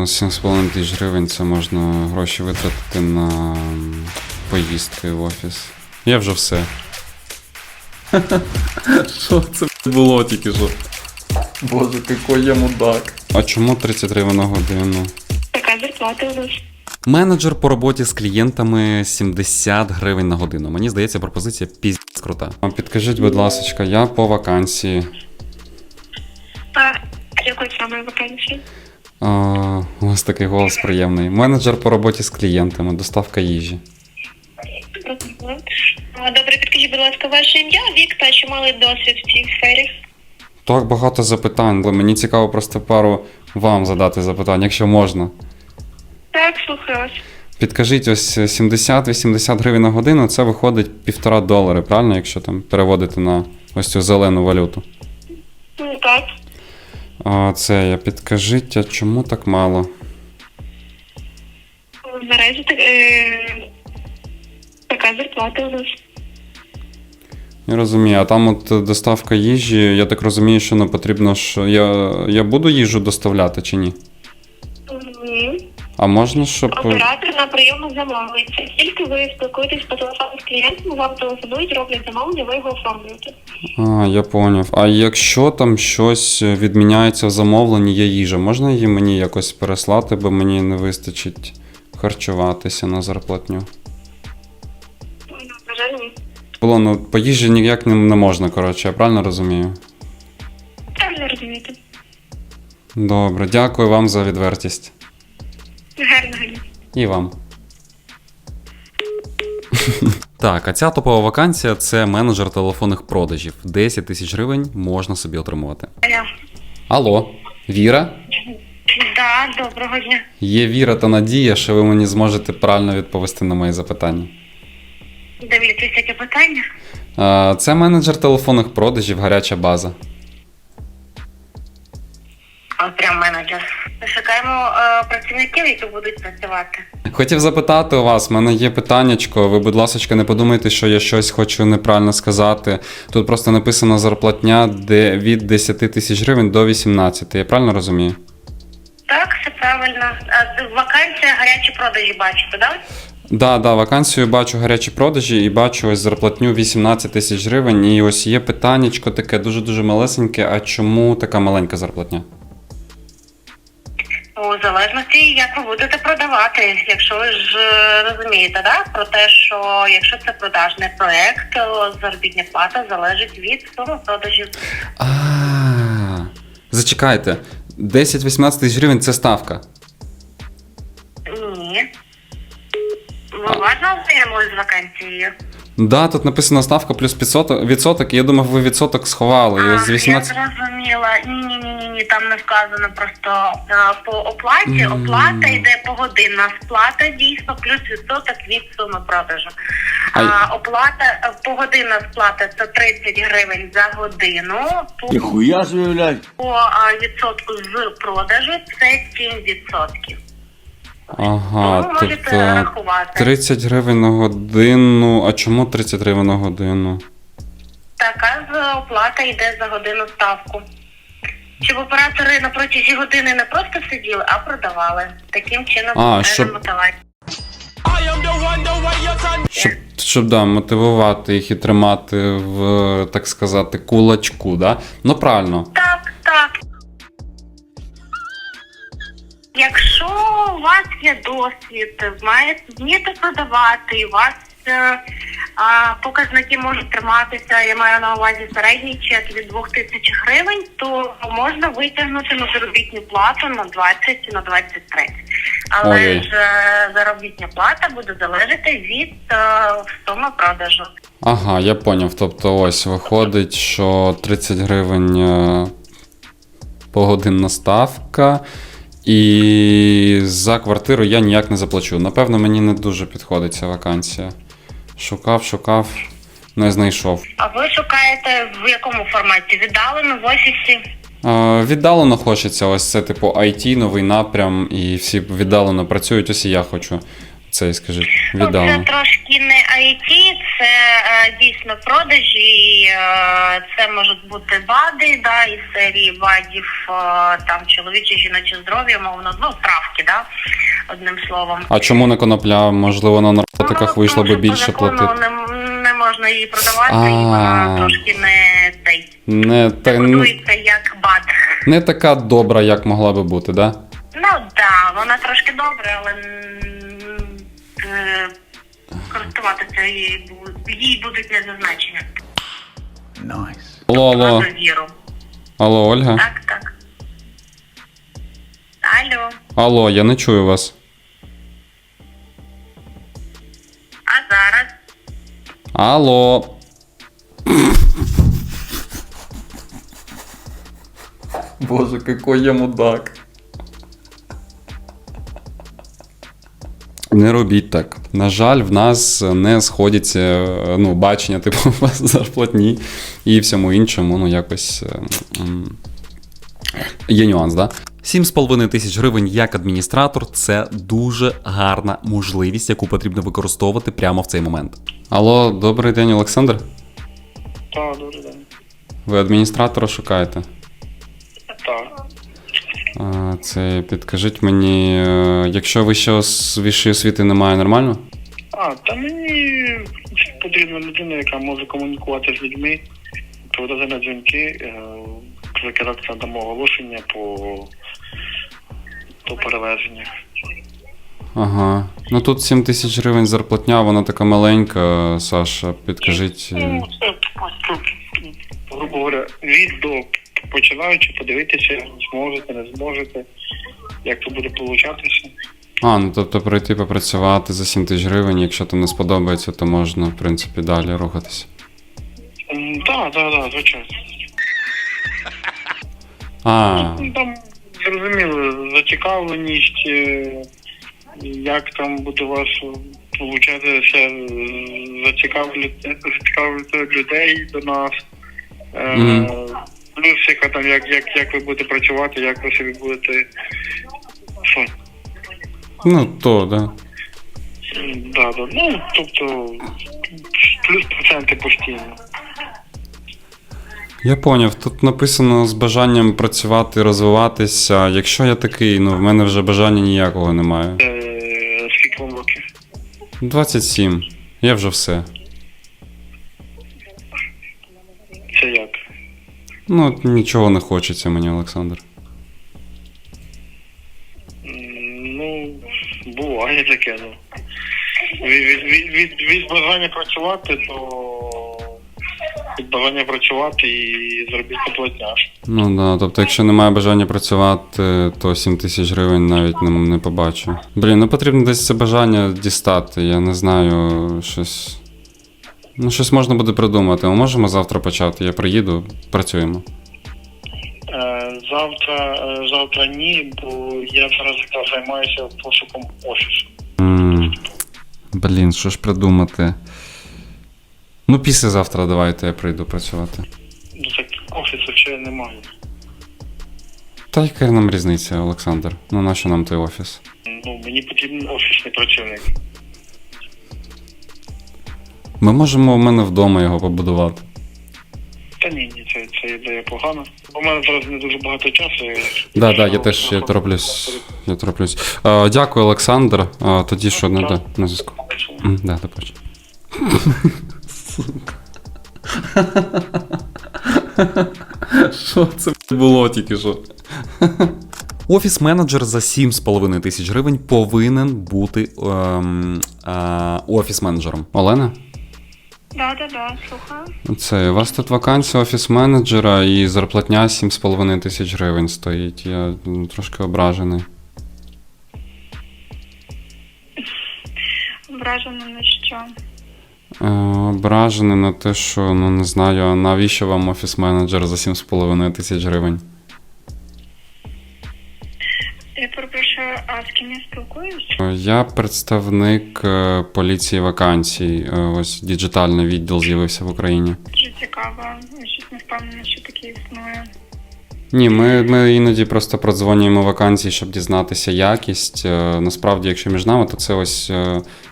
ну 7,5 тисяч гривень це можна гроші витратити на поїздки в офіс. Я вже все. Що це було тільки що? Боже, який я мудак. А чому 30 гривень на годину? Така зарплата у нас. Менеджер по роботі з клієнтами 70 гривень на годину. Мені здається, пропозиція піздець крута. А Підкажіть, будь ласка, я по вакансії. А якої саме вакансії? А, у вас такий голос приємний. Менеджер по роботі з клієнтами, доставка їжі. Добре, підкажіть, будь ласка, ваше ім'я, вік та чи мали досвід в цій сфері? Так багато запитань, але мені цікаво просто пару вам задати запитань, якщо можна. Так, слухаю вас. Підкажіть, ось 70-80 гривень на годину це виходить півтора долари, правильно, якщо там переводити на ось цю зелену валюту. Ну, так. А це я підкажіть, а чому так мало? Наразі так, е, така зарплата у нас. Я розумію, а там от доставка їжі, я так розумію, що не потрібно ж. Я, я буду їжу доставляти чи ні? А можна, щоб. Оператор на прийому замовлюється. Тільки ви спілкуєтесь по телефону з клієнтом, вам телефонують, роблять замовлення, ви його оформлюєте. А, я поняв. А якщо там щось відміняється в замовленні, є їжа, можна її мені якось переслати, бо мені не вистачить харчуватися на зарплатню? Ну, На жаль, ні. Було, ну, по їжі ніяк не, не можна, коротше, я правильно розумію? Правильно розумієте. Добре, дякую вам за відвертість. Гарного дня. І вам. Так, а ця топова вакансія це менеджер телефонних продажів. 10 тисяч гривень можна собі отримувати. Алло. Алло, Віра? Да, доброго дня. Є віра та надія, що ви мені зможете правильно відповісти на мої запитання. Дивлюсь, яке питання. А, Це менеджер телефонних продажів, гаряча база. От прям менеджер. Шукаємо е, працівників, які будуть працювати. Хотів запитати у вас, в мене є питаннячко. Ви, будь ласка, не подумайте, що я щось хочу неправильно сказати. Тут просто написано зарплатня де від 10 тисяч гривень до 18. Я правильно розумію? Так, все правильно. А, вакансія гарячі продажі бачите, так? Да, да, вакансію бачу гарячі продажі і бачу ось зарплатню 18 тисяч гривень. І ось є питаннячко таке дуже-дуже малесеньке. А чому така маленька зарплатня? У залежності, як ви будете продавати. Якщо ви ж е, розумієте, да? про те, що якщо це продажний проект, то заробітня плата залежить від суми продажів. А, зачекайте. 10-18 тисяч гривень це ставка. Ні. Ви уважно з вакансією? Да, тут написано ставка плюс 500 відсоток, і я думав, ви відсоток сховали. І ось з 18... Я зрозуміла. Ні, ні, ні, ні, ні, там не вказано просто а, по оплаті. Мгм. Оплата йде погодинна сплата дійсно, плюс відсоток від суми продажу. А А, оплата е, погодинна сплата це 30 гривень за годину. По, Ніхуя собі, блядь. по а, відсотку з продажу це 7 відсотків. Ага, Ну, можете тобто рахувати. 30 гривень на годину. А чому 30 гривень на годину? Така з оплата йде за годину ставку. Щоб оператори на протязі години не просто сиділи, а продавали. Таким чином А, щоб- мотивація. Щоб, щоб да, мотивувати їх і тримати в, так сказати, кулачку, да? Ну правильно. Так, так. Якщо у вас є досвід, маєте вмієте продавати, і у вас е, а, показники можуть триматися, я маю на увазі середній чек від 2000 гривень, то можна витягнути на заробітну плату на 20 на 23. Але Ой-ой. ж е, заробітня плата буде залежати від е, суми продажу. Ага, я поняв. Тобто ось виходить, що 30 гривень погодинна ставка. І за квартиру я ніяк не заплачу. Напевно, мені не дуже підходить ця вакансія. Шукав, шукав, не знайшов. А ви шукаєте в якому форматі? Віддалено в офісі? Е, Віддалено хочеться, ось це типу IT, новий напрям, і всі віддалено працюють, ось і я хочу цей, скажіть, Ну, це трошки не IT, це е, дійсно продажі. Е, це можуть бути БАДи, да, із серії БАДів, е, там чоловіче, жіноче здоров'я, мовно, ну, травки, да, одним словом. А чому не конопля? Можливо, на наркотиках Ну, вийшло би що більше по закону платити. Не, не можна її продавати, і вона трошки не цей. Не, та, Будується як БАД. не така добра, як могла би бути, да? Ну так, да, вона трошки добре, але користуватися її, їй будуть не зазначені. Алло, алло, алло, Ольга. Так, так. Алло. Алло, я не чую вас. А зараз? Алло. Боже, какой я мудак. Не робіть так. На жаль, в нас не сходяться ну, бачення, типу, зарплатні і всьому іншому, ну, якось. е, Є нюанс, да? 7,5 тисяч гривень як адміністратор це дуже гарна можливість, яку потрібно використовувати прямо в цей момент. Алло, добрий день, Олександр. Так, дуже день. Ви адміністратора шукаєте? Це підкажіть мені, е, якщо вищої ос- вищої освіти немає, нормально? А, та мені потрібна людина, яка може комунікувати з людьми, відповідати на дзвінки, е, викидати надамо оголошення по, по перевезеннях. Ага. Ну тут 7 тисяч гривень зарплатня, вона така маленька, Саша. Підкажіть. е, Ну, це грубо говоря, від до починаючи подивитися, зможете, не зможете, як це буде получатися. А, ну тобто прийти попрацювати за 7 тисяч гривень, якщо там не сподобається, то можна, в принципі, далі рухатися. Так, так, так, звичайно. А, Ну, Там зрозуміло, зацікавленість, е, як там буде вас получатися, зацікавлювати зацікавлювати людей до нас. Е, Мгм. Плюс яка там, як, як, як ви будете працювати, як ви собі будете. Що? ну то, да. Да, да. Ну, тобто, плюс проценти постійно. Я поняв, тут написано з бажанням працювати, розвиватися. Якщо я такий, ну в мене вже бажання ніякого немає. Е, скільки вам років? 27. Я вже все. Ну, нічого не хочеться мені, Олександр. Ну, буває таке, ну. Від, від, від, від, від бажання працювати, то від бажання працювати і заробітку платня. Ну да, тобто, якщо немає бажання працювати, то 7 тисяч гривень навіть не, не побачу. Блін, ну потрібно десь це бажання дістати. Я не знаю, щось. Ну, щось можна буде придумати. Ми можемо завтра почати. Я приїду, працюємо. Е, завтра, е, завтра ні, бо я зараз якраз займаюся пошуком офісу. м Блін, що ж придумати? Ну, післязавтра давайте я прийду працювати. Ну так офісу ще немає. Та яка нам різниця, Олександр? Ну, нащо нам той офіс? Ну, мені потрібен офісний працівник. Ми можемо в мене вдома його побудувати. Та ні, ні, це, це ідея погана. Бо в мене зараз не дуже багато часу. і- Да, да, я теж я тороплюсь. Я тороплюсь. Е, дякую, Олександр. Е, тоді що, не да, на зв'язку. М, Да, до побачення. Що це було тільки що? Офіс-менеджер за 7,5 тисяч гривень повинен бути ем, е, офіс-менеджером. Олена? Да, да, да, слухаю. Це у вас тут вакансія офіс-менеджера і зарплатня 7,5 тисяч гривень стоїть. Я м, трошки ображений. Вражена на що? Е, Ображений на те, що ну не знаю, а навіщо вам офіс-менеджер за 7,5 тисяч гривень? А з ким я спілкуюсь? Е, Я представник е, поліції вакансій. Е, Ось діджитальний відділ з'явився в Україні. Дуже цікаво. Я щось не впевнена, що таке існує. Ні, ми, ми іноді просто продзвонюємо вакансії, щоб дізнатися якість. Насправді, якщо між нами, то це ось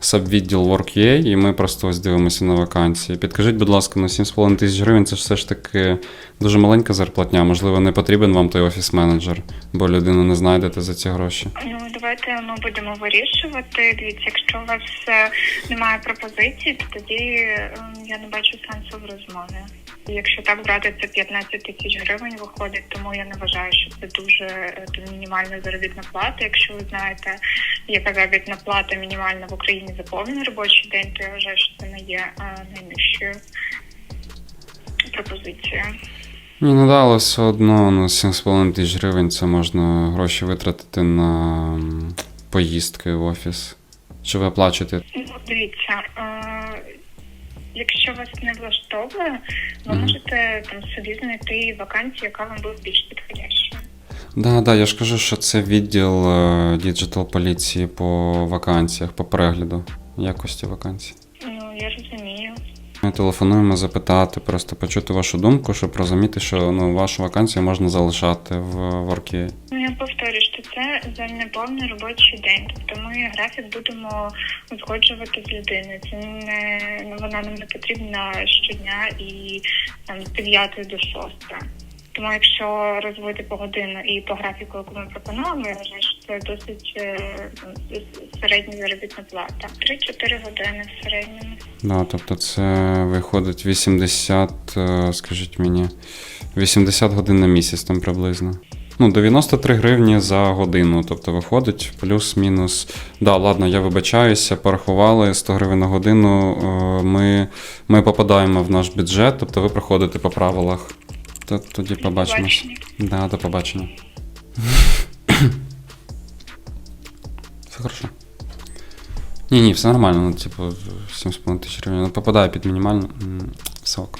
сабвідділ Work.ua, і ми просто ось дивимося на вакансії. Підкажіть, будь ласка, на 7,5 тисяч гривень це ж все ж таки дуже маленька зарплатня. Можливо, не потрібен вам той офіс-менеджер, бо людину не знайдете за ці гроші. Ну давайте ми будемо вирішувати. Дивіться, якщо у вас е, немає пропозицій, то тоді е, я не бачу сенсу в розмові. Якщо так брати, це 15 тисяч гривень виходить, тому я не вважаю, що це дуже е, мінімальна заробітна плата. Якщо ви знаєте, яка заробітна плата мінімальна в Україні за повний робочий день, то я вважаю, що це не є найнижчою пропозицією. Ні, ну да, але все одно на 7,5 тисяч гривень це можна гроші витратити на поїздки в офіс. Чи ви оплачуєте? Ну, дивіться, е, якщо вас не влаштовує, ви Мгм. можете там собі знайти вакансію, яка вам буде більш підходящою. Да, да, я ж кажу, що це відділ е, діджитал поліції по вакансіях, по перегляду якості вакансій. Ми телефонуємо запитати, просто почути вашу думку, щоб розуміти, що ну, вашу вакансію можна залишати в Workday. Ну, я повторюю, що це за неповний робочий день. Тобто ми графік будемо узгоджувати з людиною. Це не вона нам не потрібна щодня і там з 9 до 6. Тому якщо розвити по годину і по графіку, яку ми пропонуємо, це досить е, середня заробітна плата. 3-4 години в середньому. Да, тобто це виходить 80, е, скажіть мені, 80 годин на місяць там приблизно. Ну, 93 гривні за годину. Тобто виходить плюс-мінус. Да, ладно, я вибачаюся, порахували 100 гривень на годину. е, Ми, ми попадаємо в наш бюджет, тобто ви проходите по правилах. То, тоді побачимось. побачення. Да, до побачення. Все хорошо. Ні, ні, все нормально. Ну, типу, 7,5 тисяч гривень. Ну, попадає під мінімальну. М, Все ок.